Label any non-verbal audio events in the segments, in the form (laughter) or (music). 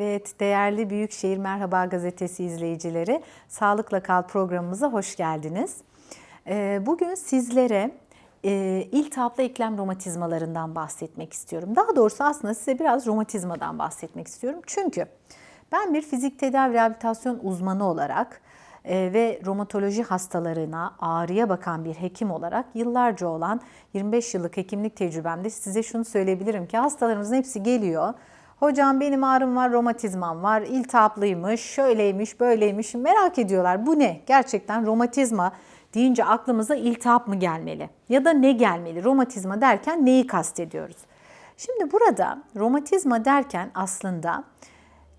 Evet, değerli Büyükşehir Merhaba Gazetesi izleyicileri, Sağlıkla Kal programımıza hoş geldiniz. Ee, Bugün sizlere e, iltihaplı eklem romatizmalarından bahsetmek istiyorum. Daha doğrusu aslında size biraz romatizmadan bahsetmek istiyorum. Çünkü ben bir fizik tedavi rehabilitasyon uzmanı olarak e, ve romatoloji hastalarına ağrıya bakan bir hekim olarak yıllarca olan 25 yıllık hekimlik tecrübemde size şunu söyleyebilirim ki hastalarımızın hepsi geliyor. Hocam benim ağrım var, romatizmam var, iltihaplıymış, şöyleymiş, böyleymiş merak ediyorlar. Bu ne? Gerçekten romatizma deyince aklımıza iltihap mı gelmeli? Ya da ne gelmeli? Romatizma derken neyi kastediyoruz? Şimdi burada romatizma derken aslında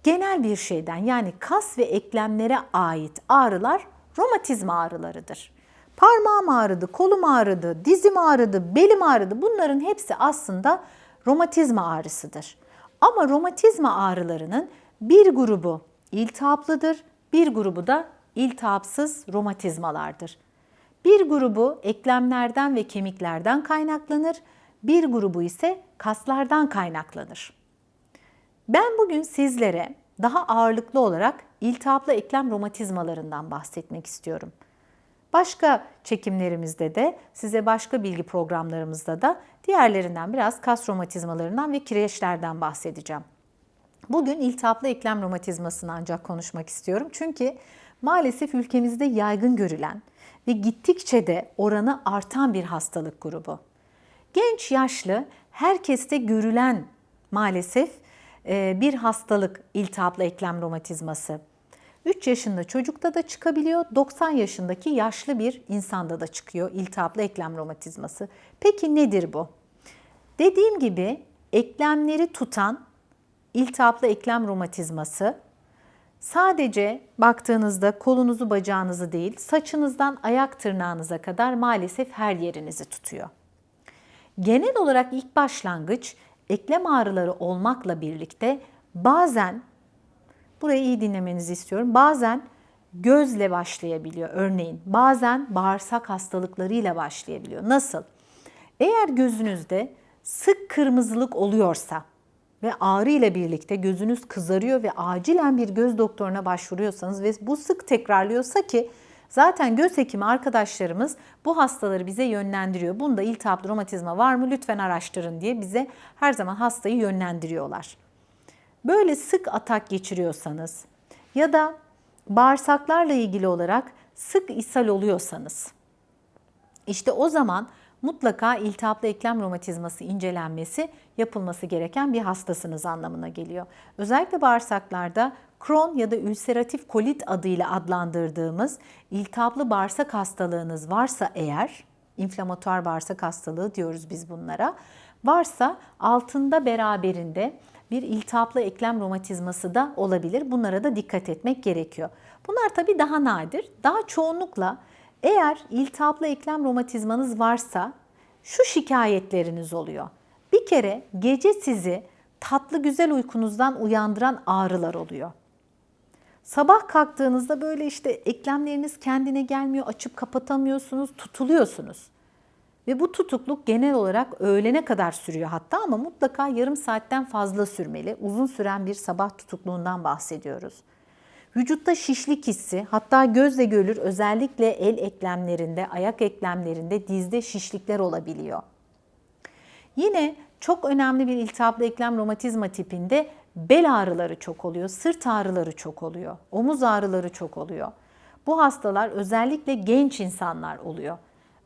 genel bir şeyden yani kas ve eklemlere ait ağrılar romatizma ağrılarıdır. Parmağım ağrıdı, kolum ağrıdı, dizim ağrıdı, belim ağrıdı bunların hepsi aslında romatizma ağrısıdır. Ama romatizma ağrılarının bir grubu iltihaplıdır, bir grubu da iltihapsız romatizmalardır. Bir grubu eklemlerden ve kemiklerden kaynaklanır, bir grubu ise kaslardan kaynaklanır. Ben bugün sizlere daha ağırlıklı olarak iltihaplı eklem romatizmalarından bahsetmek istiyorum. Başka çekimlerimizde de size başka bilgi programlarımızda da diğerlerinden biraz kas romatizmalarından ve kireçlerden bahsedeceğim. Bugün iltihaplı eklem romatizmasını ancak konuşmak istiyorum. Çünkü maalesef ülkemizde yaygın görülen ve gittikçe de oranı artan bir hastalık grubu. Genç, yaşlı, herkeste görülen maalesef bir hastalık iltihaplı eklem romatizması. 3 yaşında çocukta da çıkabiliyor, 90 yaşındaki yaşlı bir insanda da çıkıyor iltihaplı eklem romatizması. Peki nedir bu? Dediğim gibi eklemleri tutan iltihaplı eklem romatizması sadece baktığınızda kolunuzu bacağınızı değil saçınızdan ayak tırnağınıza kadar maalesef her yerinizi tutuyor. Genel olarak ilk başlangıç eklem ağrıları olmakla birlikte bazen Burayı iyi dinlemenizi istiyorum. Bazen gözle başlayabiliyor örneğin. Bazen bağırsak hastalıklarıyla başlayabiliyor. Nasıl? Eğer gözünüzde sık kırmızılık oluyorsa ve ağrı ile birlikte gözünüz kızarıyor ve acilen bir göz doktoruna başvuruyorsanız ve bu sık tekrarlıyorsa ki zaten göz hekimi arkadaşlarımız bu hastaları bize yönlendiriyor. Bunda iltihaplı romatizma var mı lütfen araştırın diye bize her zaman hastayı yönlendiriyorlar. Böyle sık atak geçiriyorsanız ya da bağırsaklarla ilgili olarak sık ishal oluyorsanız işte o zaman mutlaka iltihaplı eklem romatizması incelenmesi yapılması gereken bir hastasınız anlamına geliyor. Özellikle bağırsaklarda Crohn ya da ülseratif kolit adıyla adlandırdığımız iltihaplı bağırsak hastalığınız varsa eğer, inflamatuar bağırsak hastalığı diyoruz biz bunlara, varsa altında beraberinde bir iltihaplı eklem romatizması da olabilir. Bunlara da dikkat etmek gerekiyor. Bunlar tabii daha nadir. Daha çoğunlukla eğer iltihaplı eklem romatizmanız varsa şu şikayetleriniz oluyor. Bir kere gece sizi tatlı güzel uykunuzdan uyandıran ağrılar oluyor. Sabah kalktığınızda böyle işte eklemleriniz kendine gelmiyor, açıp kapatamıyorsunuz, tutuluyorsunuz. Ve bu tutukluk genel olarak öğlene kadar sürüyor hatta ama mutlaka yarım saatten fazla sürmeli. Uzun süren bir sabah tutukluğundan bahsediyoruz. Vücutta şişlik hissi hatta gözle görülür özellikle el eklemlerinde, ayak eklemlerinde, dizde şişlikler olabiliyor. Yine çok önemli bir iltihaplı eklem romatizma tipinde bel ağrıları çok oluyor, sırt ağrıları çok oluyor, omuz ağrıları çok oluyor. Bu hastalar özellikle genç insanlar oluyor.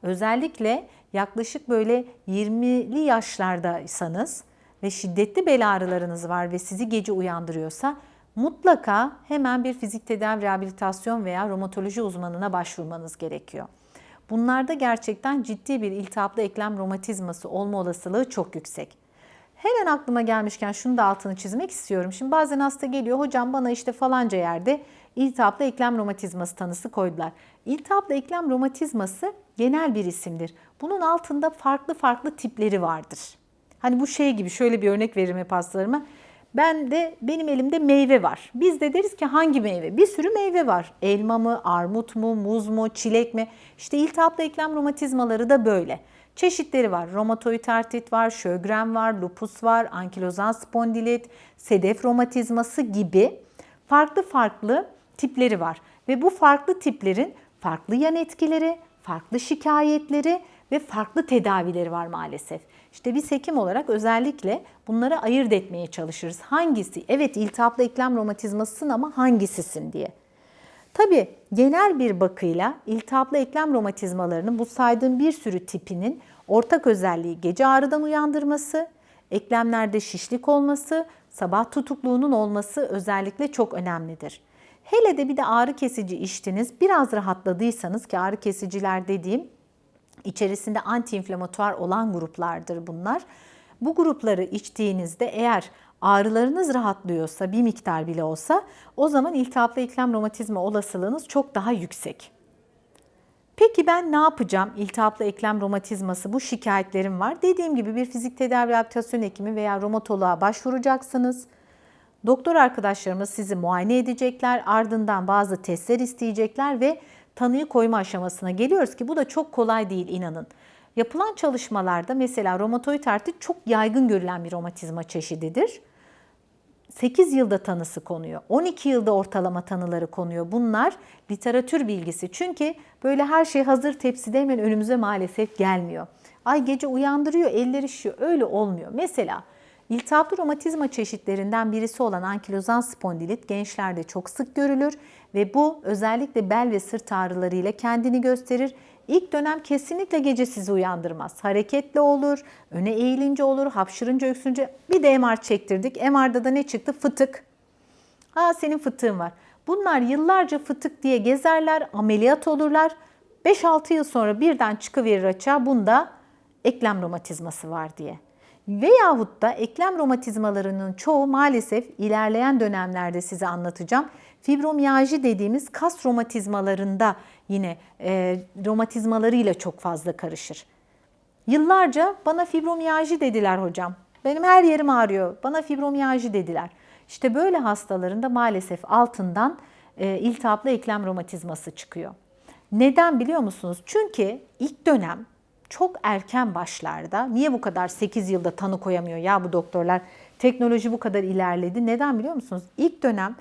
Özellikle yaklaşık böyle 20'li yaşlardaysanız ve şiddetli bel ağrılarınız var ve sizi gece uyandırıyorsa mutlaka hemen bir fizik tedavi rehabilitasyon veya romatoloji uzmanına başvurmanız gerekiyor. Bunlarda gerçekten ciddi bir iltihaplı eklem romatizması olma olasılığı çok yüksek. Hemen aklıma gelmişken şunu da altını çizmek istiyorum. Şimdi bazen hasta geliyor, hocam bana işte falanca yerde iltihaplı eklem romatizması tanısı koydular. İltihaplı eklem romatizması genel bir isimdir. Bunun altında farklı farklı tipleri vardır. Hani bu şey gibi şöyle bir örnek veririm hep hastalarıma. Ben de benim elimde meyve var. Biz de deriz ki hangi meyve? Bir sürü meyve var. Elma mı, armut mu, muz mu, çilek mi? İşte iltihaplı eklem romatizmaları da böyle. Çeşitleri var. Romatoid artrit var, Sjögren var, lupus var, ankilozan spondilit, sedef romatizması gibi farklı farklı tipleri var. Ve bu farklı tiplerin farklı yan etkileri, farklı şikayetleri ve farklı tedavileri var maalesef. İşte biz hekim olarak özellikle bunları ayırt etmeye çalışırız. Hangisi? Evet iltihaplı eklem romatizmasısın ama hangisisin diye. Tabii genel bir bakıyla iltihaplı eklem romatizmalarının bu saydığım bir sürü tipinin ortak özelliği gece ağrıdan uyandırması, eklemlerde şişlik olması, sabah tutukluğunun olması özellikle çok önemlidir. Hele de bir de ağrı kesici içtiniz, biraz rahatladıysanız ki ağrı kesiciler dediğim içerisinde antiinflamatuar olan gruplardır bunlar. Bu grupları içtiğinizde eğer ağrılarınız rahatlıyorsa bir miktar bile olsa o zaman iltihaplı eklem romatizma olasılığınız çok daha yüksek. Peki ben ne yapacağım? İltihaplı eklem romatizması bu şikayetlerim var. Dediğim gibi bir fizik tedavi rehabilitasyon hekimi veya romatoloğa başvuracaksınız. Doktor arkadaşlarımız sizi muayene edecekler. Ardından bazı testler isteyecekler ve tanıyı koyma aşamasına geliyoruz ki bu da çok kolay değil inanın. Yapılan çalışmalarda mesela romatoid artrit çok yaygın görülen bir romatizma çeşididir. 8 yılda tanısı konuyor. 12 yılda ortalama tanıları konuyor. Bunlar literatür bilgisi. Çünkü böyle her şey hazır tepside hemen önümüze maalesef gelmiyor. Ay gece uyandırıyor, eller işiyor. Öyle olmuyor. Mesela İltihaplı romatizma çeşitlerinden birisi olan ankilozan spondilit gençlerde çok sık görülür ve bu özellikle bel ve sırt ağrılarıyla kendini gösterir. İlk dönem kesinlikle gece sizi uyandırmaz. Hareketli olur, öne eğilince olur, hapşırınca öksürünce bir de MR çektirdik. MR'da da ne çıktı? Fıtık. Ha senin fıtığın var. Bunlar yıllarca fıtık diye gezerler, ameliyat olurlar. 5-6 yıl sonra birden çıkıverir açığa bunda eklem romatizması var diye. Veyahut da eklem romatizmalarının çoğu maalesef ilerleyen dönemlerde size anlatacağım. Fibromiyalji dediğimiz kas romatizmalarında yine e, romatizmalarıyla çok fazla karışır. Yıllarca bana fibromiyalji dediler hocam. Benim her yerim ağrıyor. Bana fibromiyalji dediler. İşte böyle hastalarında maalesef altından e, iltihaplı eklem romatizması çıkıyor. Neden biliyor musunuz? Çünkü ilk dönem çok erken başlarda niye bu kadar 8 yılda tanı koyamıyor ya bu doktorlar? Teknoloji bu kadar ilerledi. Neden biliyor musunuz? İlk dönem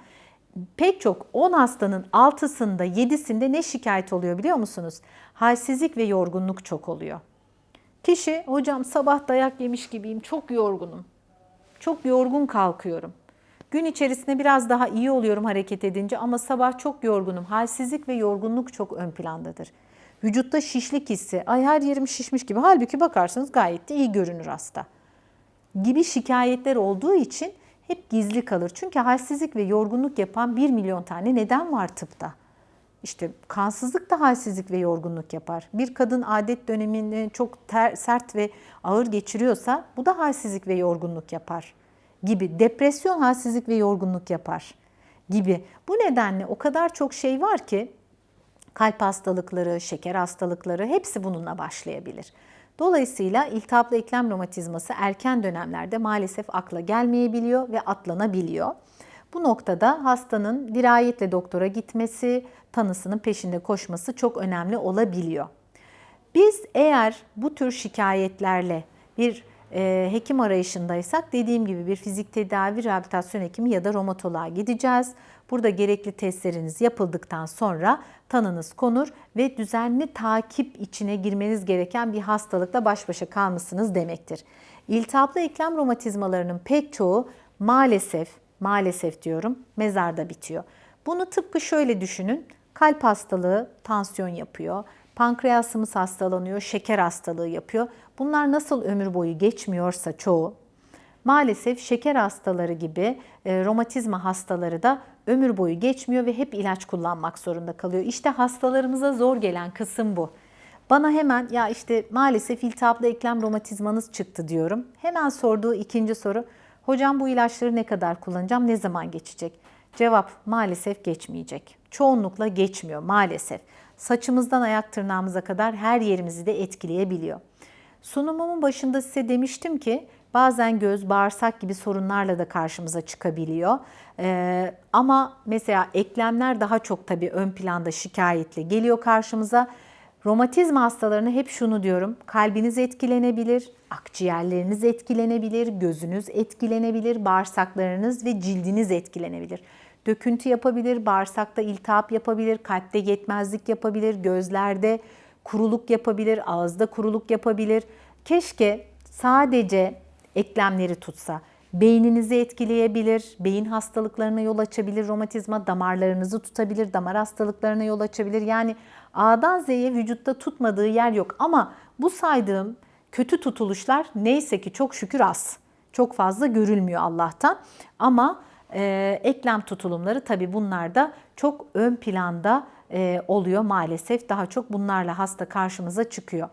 pek çok 10 hastanın 6'sında 7'sinde ne şikayet oluyor biliyor musunuz? Halsizlik ve yorgunluk çok oluyor. Kişi hocam sabah dayak yemiş gibiyim çok yorgunum. Çok yorgun kalkıyorum. Gün içerisinde biraz daha iyi oluyorum hareket edince ama sabah çok yorgunum. Halsizlik ve yorgunluk çok ön plandadır. Vücutta şişlik hissi, ay her yerim şişmiş gibi. Halbuki bakarsanız gayet de iyi görünür hasta. Gibi şikayetler olduğu için hep gizli kalır. Çünkü halsizlik ve yorgunluk yapan 1 milyon tane neden var tıpta. İşte kansızlık da halsizlik ve yorgunluk yapar. Bir kadın adet dönemini çok ter, sert ve ağır geçiriyorsa bu da halsizlik ve yorgunluk yapar gibi. Depresyon halsizlik ve yorgunluk yapar gibi. Bu nedenle o kadar çok şey var ki kalp hastalıkları, şeker hastalıkları hepsi bununla başlayabilir. Dolayısıyla iltihaplı eklem romatizması erken dönemlerde maalesef akla gelmeyebiliyor ve atlanabiliyor. Bu noktada hastanın dirayetle doktora gitmesi, tanısının peşinde koşması çok önemli olabiliyor. Biz eğer bu tür şikayetlerle bir e, hekim arayışındaysak dediğim gibi bir fizik tedavi rehabilitasyon hekimi ya da romatoloğa gideceğiz. Burada gerekli testleriniz yapıldıktan sonra tanınız konur ve düzenli takip içine girmeniz gereken bir hastalıkla baş başa kalmışsınız demektir. İltihaplı eklem romatizmalarının pek çoğu maalesef, maalesef diyorum mezarda bitiyor. Bunu tıpkı şöyle düşünün. Kalp hastalığı tansiyon yapıyor. Pankreasımız hastalanıyor, şeker hastalığı yapıyor. Bunlar nasıl ömür boyu geçmiyorsa çoğu, maalesef şeker hastaları gibi e, romatizma hastaları da ömür boyu geçmiyor ve hep ilaç kullanmak zorunda kalıyor. İşte hastalarımıza zor gelen kısım bu. Bana hemen ya işte maalesef iltihaplı eklem romatizmanız çıktı diyorum. Hemen sorduğu ikinci soru, hocam bu ilaçları ne kadar kullanacağım, ne zaman geçecek? Cevap maalesef geçmeyecek. Çoğunlukla geçmiyor maalesef. Saçımızdan ayak tırnağımıza kadar her yerimizi de etkileyebiliyor. Sunumumun başında size demiştim ki bazen göz, bağırsak gibi sorunlarla da karşımıza çıkabiliyor. Ee, ama mesela eklemler daha çok tabii ön planda şikayetle geliyor karşımıza. Romatizma hastalarına hep şunu diyorum. Kalbiniz etkilenebilir, akciğerleriniz etkilenebilir, gözünüz etkilenebilir, bağırsaklarınız ve cildiniz etkilenebilir. Döküntü yapabilir, bağırsakta iltihap yapabilir, kalpte yetmezlik yapabilir, gözlerde kuruluk yapabilir, ağızda kuruluk yapabilir. Keşke sadece eklemleri tutsa. Beyninizi etkileyebilir, beyin hastalıklarına yol açabilir, romatizma damarlarınızı tutabilir, damar hastalıklarına yol açabilir. Yani A'dan Z'ye vücutta tutmadığı yer yok ama bu saydığım kötü tutuluşlar neyse ki çok şükür az. Çok fazla görülmüyor Allah'tan ama e, eklem tutulumları tabii bunlar da çok ön planda e, oluyor maalesef. Daha çok bunlarla hasta karşımıza çıkıyor.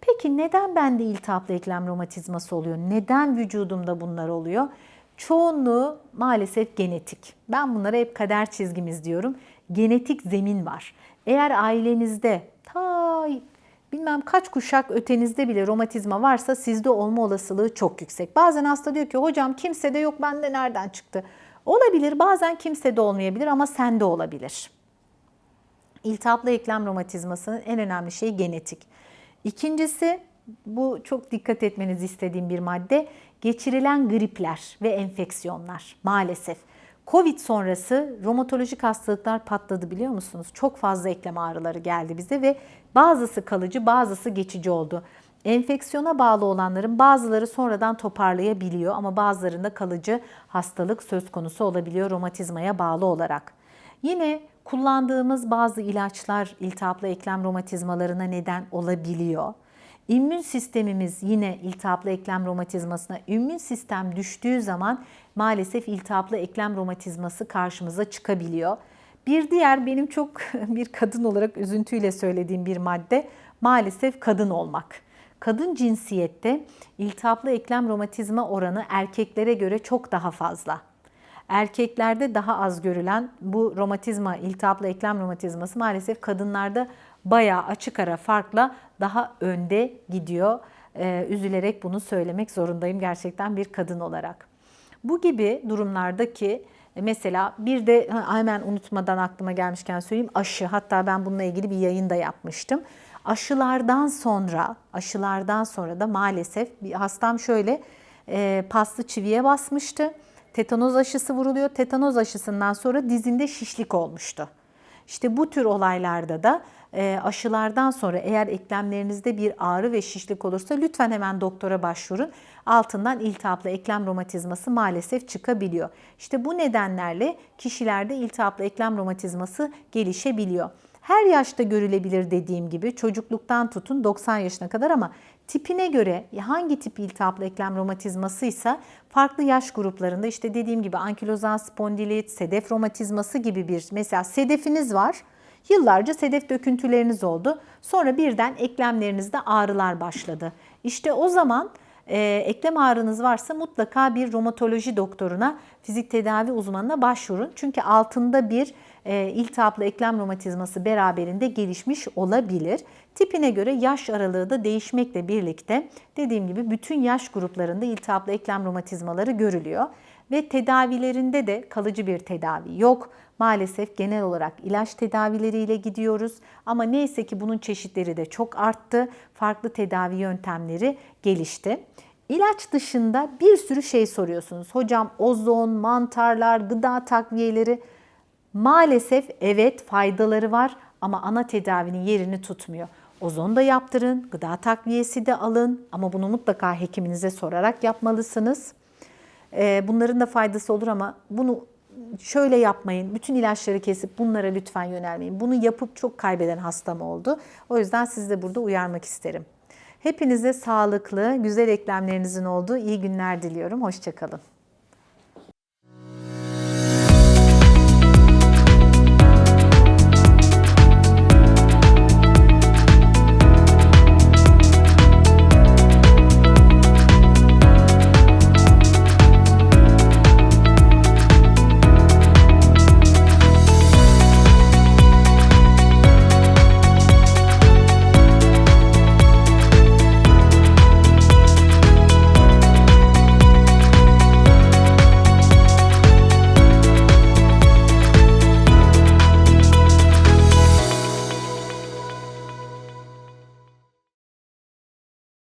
Peki neden bende iltihaplı eklem romatizması oluyor? Neden vücudumda bunlar oluyor? Çoğunluğu maalesef genetik. Ben bunlara hep kader çizgimiz diyorum. Genetik zemin var. Eğer ailenizde ta bilmem kaç kuşak ötenizde bile romatizma varsa sizde olma olasılığı çok yüksek. Bazen hasta diyor ki hocam kimsede yok bende nereden çıktı? Olabilir bazen kimsede olmayabilir ama sende olabilir. İltihaplı eklem romatizmasının en önemli şeyi genetik. İkincisi bu çok dikkat etmenizi istediğim bir madde geçirilen gripler ve enfeksiyonlar maalesef. Covid sonrası romatolojik hastalıklar patladı biliyor musunuz? Çok fazla eklem ağrıları geldi bize ve bazısı kalıcı bazısı geçici oldu. Enfeksiyona bağlı olanların bazıları sonradan toparlayabiliyor ama bazılarında kalıcı hastalık söz konusu olabiliyor romatizmaya bağlı olarak. Yine kullandığımız bazı ilaçlar iltihaplı eklem romatizmalarına neden olabiliyor. İmmün sistemimiz yine iltihaplı eklem romatizmasına, immün sistem düştüğü zaman maalesef iltihaplı eklem romatizması karşımıza çıkabiliyor. Bir diğer benim çok (laughs) bir kadın olarak üzüntüyle söylediğim bir madde maalesef kadın olmak. Kadın cinsiyette iltihaplı eklem romatizma oranı erkeklere göre çok daha fazla. Erkeklerde daha az görülen bu romatizma, iltihaplı eklem romatizması maalesef kadınlarda bayağı açık ara farkla daha önde gidiyor. Ee, üzülerek bunu söylemek zorundayım gerçekten bir kadın olarak. Bu gibi durumlardaki mesela bir de hemen unutmadan aklıma gelmişken söyleyeyim aşı. Hatta ben bununla ilgili bir yayın da yapmıştım. Aşılardan sonra, aşılardan sonra da maalesef bir hastam şöyle e, paslı çiviye basmıştı. Tetanoz aşısı vuruluyor. Tetanoz aşısından sonra dizinde şişlik olmuştu. İşte bu tür olaylarda da e, aşılardan sonra eğer eklemlerinizde bir ağrı ve şişlik olursa lütfen hemen doktora başvurun. Altından iltihaplı eklem romatizması maalesef çıkabiliyor. İşte bu nedenlerle kişilerde iltihaplı eklem romatizması gelişebiliyor. Her yaşta görülebilir dediğim gibi çocukluktan tutun 90 yaşına kadar ama tipine göre hangi tip iltihaplı eklem romatizması ise farklı yaş gruplarında işte dediğim gibi ankilozan spondilit, sedef romatizması gibi bir mesela sedefiniz var. Yıllarca sedef döküntüleriniz oldu. Sonra birden eklemlerinizde ağrılar başladı. İşte o zaman e, eklem ağrınız varsa mutlaka bir romatoloji doktoruna, fizik tedavi uzmanına başvurun. Çünkü altında bir e, iltihaplı eklem romatizması beraberinde gelişmiş olabilir. Tipine göre yaş aralığı da değişmekle birlikte dediğim gibi bütün yaş gruplarında iltihaplı eklem romatizmaları görülüyor. Ve tedavilerinde de kalıcı bir tedavi yok. Maalesef genel olarak ilaç tedavileriyle gidiyoruz ama neyse ki bunun çeşitleri de çok arttı. Farklı tedavi yöntemleri gelişti. İlaç dışında bir sürü şey soruyorsunuz. Hocam ozon, mantarlar, gıda takviyeleri maalesef evet faydaları var ama ana tedavinin yerini tutmuyor. Ozon da yaptırın, gıda takviyesi de alın ama bunu mutlaka hekiminize sorarak yapmalısınız. Ee, bunların da faydası olur ama bunu şöyle yapmayın. Bütün ilaçları kesip bunlara lütfen yönelmeyin. Bunu yapıp çok kaybeden hastam oldu. O yüzden sizi de burada uyarmak isterim. Hepinize sağlıklı, güzel eklemlerinizin olduğu iyi günler diliyorum. Hoşçakalın.